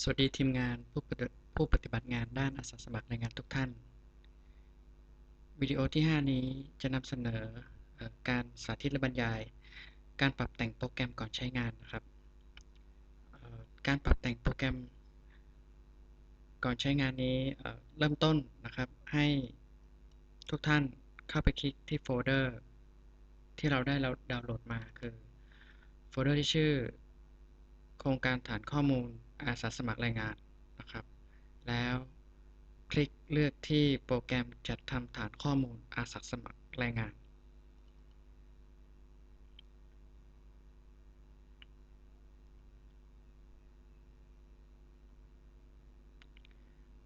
สวัสดีทีมงานผู้ปฏิผู้ปฏิบัติงานด้านอาสาสมัครแรงานทุกท่าน วิดีโอที่ 5 นี้จะนำเสนอการสาธิตและบรรยาย การปรับแต่งโปรแกรมก่อนใช้งานนะครับ การปรับแต่งโปรแกรม ก่อนใช้งานนี้เริ่มต้นนะครับ ให้ทุกท่านเข้าไปคลิกที่โฟลเดอร์ที่เราได้เราดาวน์โหลดมาคือโฟลเดอร์ที่ชื่อ โครงการฐานข้อมูล อาสาสมัครแรงงานนะครับ แล้วคลิกเลือกที่โปรแกรมจัดทำฐานข้อมูลอาสาสมัครแรงงาน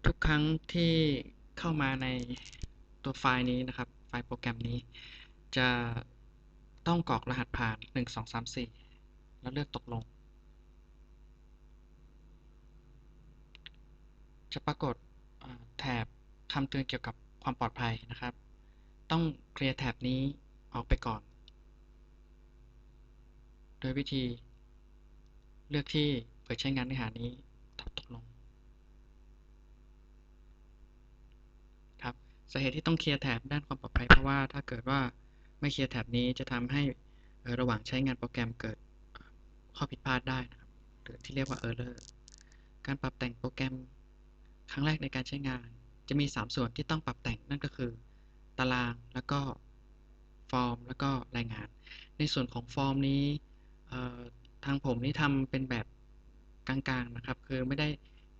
ทุกครั้งที่เข้ามาในตัวไฟล์นี้นะครับ ไฟล์โปรแกรมนี้ จะต้องกรอกรหัสผ่าน 1 2 3 4 แล้วเลือกตกลง จะปรากฏแถบคำเตือนเกี่ยวกับความปลอดภัยนะครับ ต้องเคลียร์แถบนี้ออกไปก่อน โดยวิธีเลือกที่เปิดใช้งานเนื้อหานี้ตอบตกลงครับสาเหตุที่ต้องเคลียร์แถบด้านความปลอดภัยเพราะว่าถ้าเกิดว่าไม่เคลียร์แถบนี้จะทำให้ระหว่างใช้งานโปรแกรมเกิดข้อผิดพลาดได้นะครับหรือที่เรียกว่า error การปรับแต่งโปรแกรม ครั้งแรกในการใช้งาน จะมี 3 ส่วนที่ต้องปรับแต่งนั่นก็คือ ตารางแล้วก็ฟอร์มแล้วก็รายงาน ในส่วนของฟอร์มนี้ทางผมนี่ทำเป็นแบบกลางๆนะครับ คือไม่ได้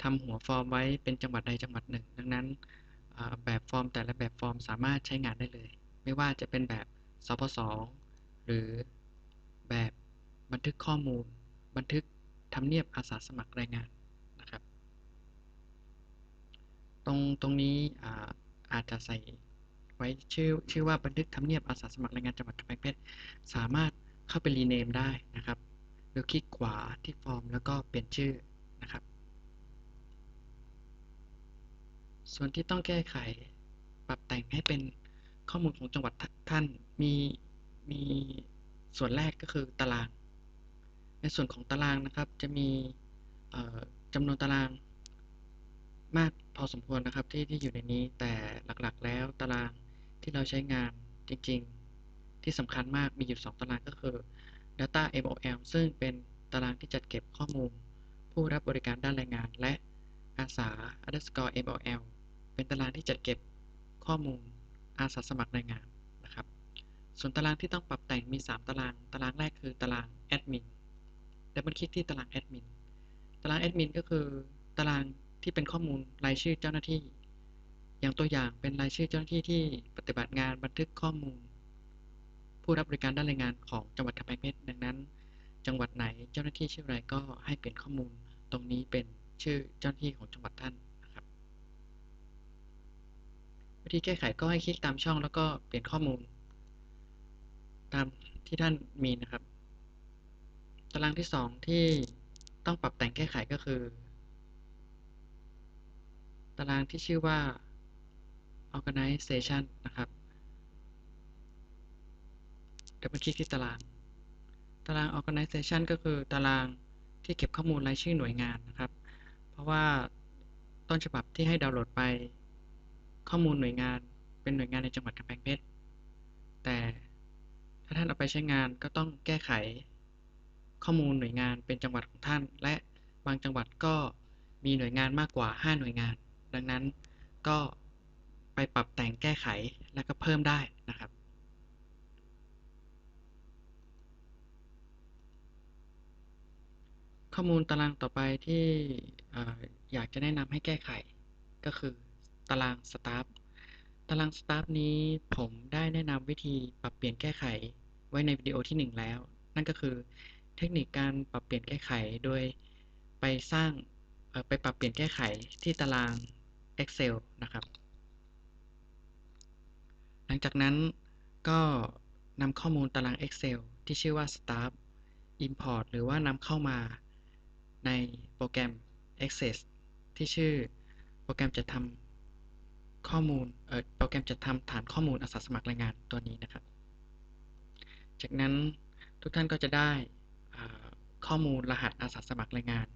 ทำหัวฟอร์มไว้เป็นจังหวัดใดจังหวัดหนึ่ง ดังนั้นแบบฟอร์มแต่ละแบบฟอร์มสามารถใช้งานได้เลย ไม่ว่าจะเป็นแบบสพสหรือแบบบันทึกข้อมูล บันทึกทำเนียบอาสาสมัครแรงงานนะครับ ตรงตรงนี้อาจจะใส่ไว้ชื่อชื่อว่าบันทึกทำเนียบอาสาสมัครแรงงานจังหวัดกำแพงเพชรสามารถเข้าไปรีเนมได้นะครับโดยคลิกขวาที่ฟอร์มแล้วก็เปลี่ยนชื่อนะครับ ส่วนที่ต้องแก้ไขปรับแต่งให้เป็นข้อมูลของจังหวัดท่านมีมีส่วนแรกก็คือตาราง ในส่วนของตารางนะครับจะมีจำนวนตารางมาก พอสมควรนะครับที่ที่อยู่ในนี้แต่หลักๆ แล้วตารางที่เราใช้งานจริงๆ ที่สำคัญมากมีอยู่ 2 ตารางก็คือ Data MOL ซึ่งเป็นตารางที่จัดเก็บข้อมูล ผู้รับบริการด้านแรงงาน และอาสา underscore MOL เป็นตารางที่จัดเก็บข้อมูลอาสาสมัครแรงงานนะครับ ส่วนตารางที่ต้องปรับแต่งมี 3 ตาราง ตารางแรกคือตารางแอดมินดับเบิลคลิกที่ตารางแอดมินตารางแอดมินก็คือตาราง ที่เป็นข้อมูลรายชื่อเจ้าหน้าที่ อย่างตัวอย่างเป็นรายชื่อเจ้าหน้าที่ที่ปฏิบัติงานบันทึกข้อมูล ผู้รับบริการด้านแรงงานของจังหวัดกำแพงเพชรดังนั้น จังหวัดไหนเจ้าหน้าที่ชื่ออะไรก็ให้เปลี่ยนข้อมูล ตรงนี้เป็นชื่อเจ้าหน้าที่ของจังหวัดท่านนะครับ วิธีแก้ไขก็ให้คลิกตามช่องแล้วก็เปลี่ยนข้อมูล ตามที่ท่านมีนะครับ ตารางที่ 2 ที่ต้องปรับแต่งแก้ไขก็คือ ตารางที่ชื่อว่า organization นะครับ เดี๋ยวมาคลิกที่ตาราง ตาราง organization ก็คือตารางที่เก็บข้อมูลรายชื่อหน่วยงานนะครับ เพราะว่าต้นฉบับที่ให้ดาวน์โหลดไป ข้อมูลหน่วยงานเป็นหน่วยงานในจังหวัดกำแพงเพชร แต่ถ้าท่านเอาไปใช้งานก็ต้องแก้ไขข้อมูลหน่วยงานเป็นจังหวัดของท่าน และบางจังหวัดก็มีหน่วยงานมากกว่า 5 หน่วยงาน ดังนั้นก็ไปปรับแต่งแก้ไขแล้วก็เพิ่มได้นะครับ ข้อมูลตารางต่อไปที่อ่อยากจะแนะนำให้แก้ไขก็คือตารางสตาฟตารางสตาฟนี้ผมได้แนะนำวิธีปรับเปลี่ยนแก้ไขไว้ในวิดีโอที่ 1 แล้ว นั่นก็คือเทคนิคการปรับเปลี่ยนแก้ไขโดยไปสร้างไปปรับเปลี่ยนแก้ไขที่ตาราง Excel นะครับ หลังจากนั้นก็นำข้อมูลตาราง Excel ที่ชื่อว่า Staff Import หรือว่านำเข้ามาในโปรแกรม Access ที่ชื่อโปรแกรมจัดทำข้อมูลเอ่อโปรแกรมจัดทำฐานข้อมูลอาสาสมัครแรงงานตัวนี้นะครับ จากนั้นทุกท่านก็จะได้ข้อมูลรหัสอาสาสมัครแรงงาน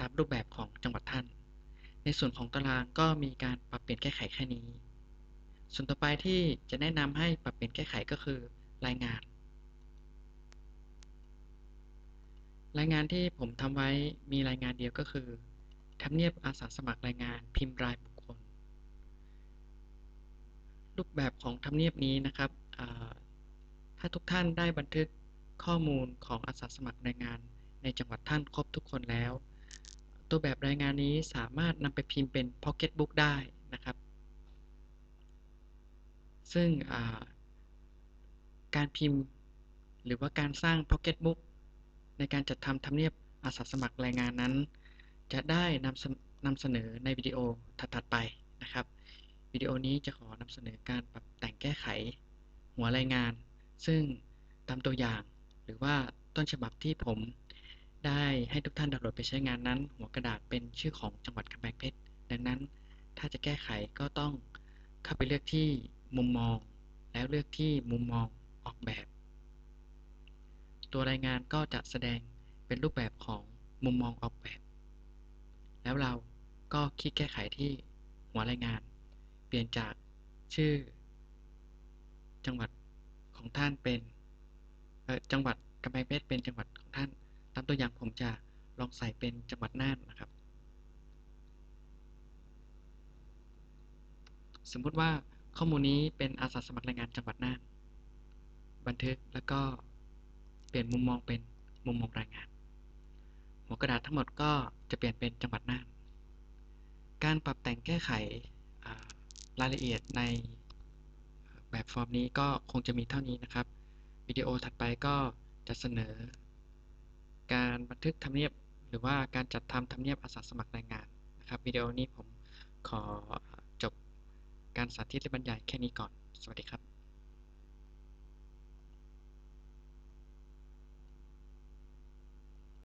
ตามรูปแบบของจังหวัดท่าน ในส่วนของตารางก็มีการปรับเปลี่ยนแก้ไขแค่นี้ ส่วนต่อไปที่จะแนะนำให้ปรับเปลี่ยนแก้ไขก็คือรายงาน รายงานที่ผมทำไว้มีรายงานเดียวก็คือทำเนียบอาสาสมัครรายงานพิมพ์รายบุคคล รูปแบบของทำเนียบนี้นะครับ ถ้าทุกท่านได้บันทึกข้อมูลของอาสาสมัครรายงานในจังหวัดท่านครบทุกคนแล้ว ตัวแบบรายงานนี้สามารถนำไปพิมพ์เป็น Pocket Book ได้นะครับ ซึ่งการพิมพ์หรือว่าการสร้าง Pocket Book ในการจัดทำทำเนียบอาสาสมัครรายงานนั้น จะได้นำนำเสนอในวิดีโอถัดๆไปนะครับ วิดีโอนี้จะขอนำเสนอการปรับแต่งแก้ไขหัวรายงาน ซึ่งตามตัวอย่างหรือว่าต้นฉบับที่ผม ได้ให้ทุกท่านดาวน์โหลดไปใช้งานนั้น หัวกระดาษเป็นชื่อของจังหวัดกำแพงเพชรดังนั้น ถ้าจะแก้ไขก็ต้องเข้าไปเลือกที่มุมมอง แล้วเลือกที่มุมมองออกแบบ ตัวรายงานก็จะแสดงเป็นรูปแบบของมุมมองออกแบบ แล้วเราก็คลิกแก้ไขที่หัวรายงาน เปลี่ยนจากชื่อ จังหวัดของท่านเป็นจังหวัดกำแพงเพชรเป็นจังหวัดของท่าน ตามตัวอย่างผมจะลองใส่เป็นจังหวัดน่านนะครับ สมมุติว่าข้อมูลนี้เป็นอาสาสมัครรายงานจังหวัดน่าน บันทึกแล้วก็เปลี่ยนมุมมองเป็นมุมมองรายงาน หัวกระดาษทั้งหมดก็จะเปลี่ยนเป็นจังหวัดน่าน การปรับแต่งแก้ไขรายละเอียดในแบบฟอร์มนี้ก็คงจะมีเท่านี้นะครับ วิดีโอถัดไปก็จะเสนอ การบันทึกทำเนียบ หรือว่าการจัดทำทำเนียบอาสาสมัครรายงานนะครับวิดีโอนี้ผมขอจบการสาธิตและบรรยายแค่นี้ก่อน สวัสดีครับ